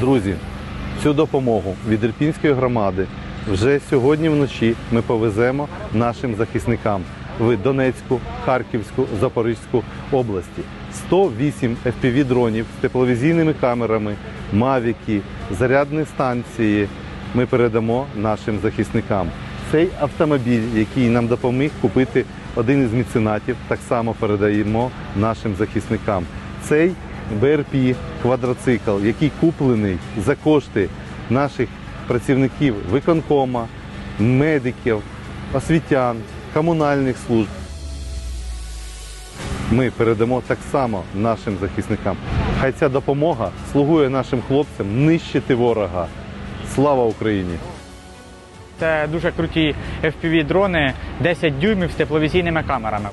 Друзі, цю допомогу від Ірпінської громади вже сьогодні вночі ми повеземо нашим захисникам в Донецьку, Харківську, Запорізьку області. 108 FPV дронів з тепловізійними камерами, мавіки, зарядні станції ми передамо нашим захисникам. Цей автомобіль, який нам допоміг купити один із меценатів, так само передаємо нашим захисникам. Цей БРП квадроцикл, який куплений за кошти наших працівників виконкома, медиків, освітян, комунальних служб. Ми передамо так само нашим захисникам. Хай ця допомога слугує нашим хлопцям нищити ворога. Слава Україні! Це дуже круті FPV-дрони 10 дюймів з тепловізійними камерами.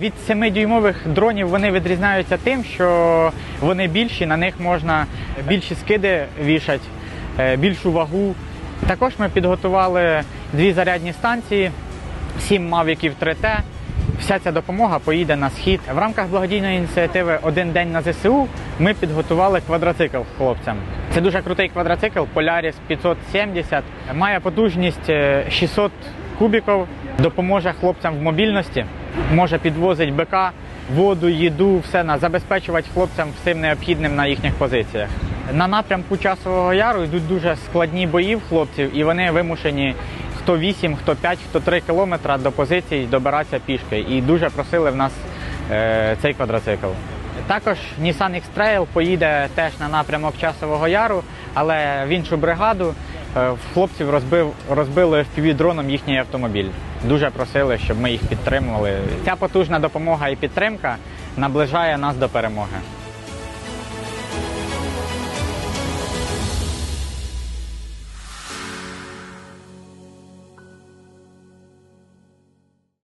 Від 7-дюймових дронів вони відрізняються тим, що вони більші, на них можна більші скиди вішати, е, більшу вагу. Також ми підготували дві зарядні станції, 7 мавіків 3T. Вся ця допомога поїде на схід. В рамках благодійної ініціативи Один день на ЗСУ ми підготували квадроцикл хлопцям. Це дуже крутий квадроцикл Polaris 570. Має потужність е, 600 кубіків, допоможе хлопцям в мобільності, може підвозити БК, воду, їду, все на забезпечувати хлопцям всім необхідним на їхніх позиціях. На напрямку часового яру йдуть дуже складні бої в хлопців, і вони вимушені хто 8, хто 5, хто 3 кілометри до позицій добиратися пішки. І дуже просили в нас е, цей квадроцикл. Також Nissan X-Trail поїде теж на напрямок часового яру, але в іншу бригаду хлопців розбив, розбили FPV-дроном їхній автомобіль. Дуже просили, щоб ми їх підтримували. Ця потужна допомога і підтримка наближає нас до перемоги.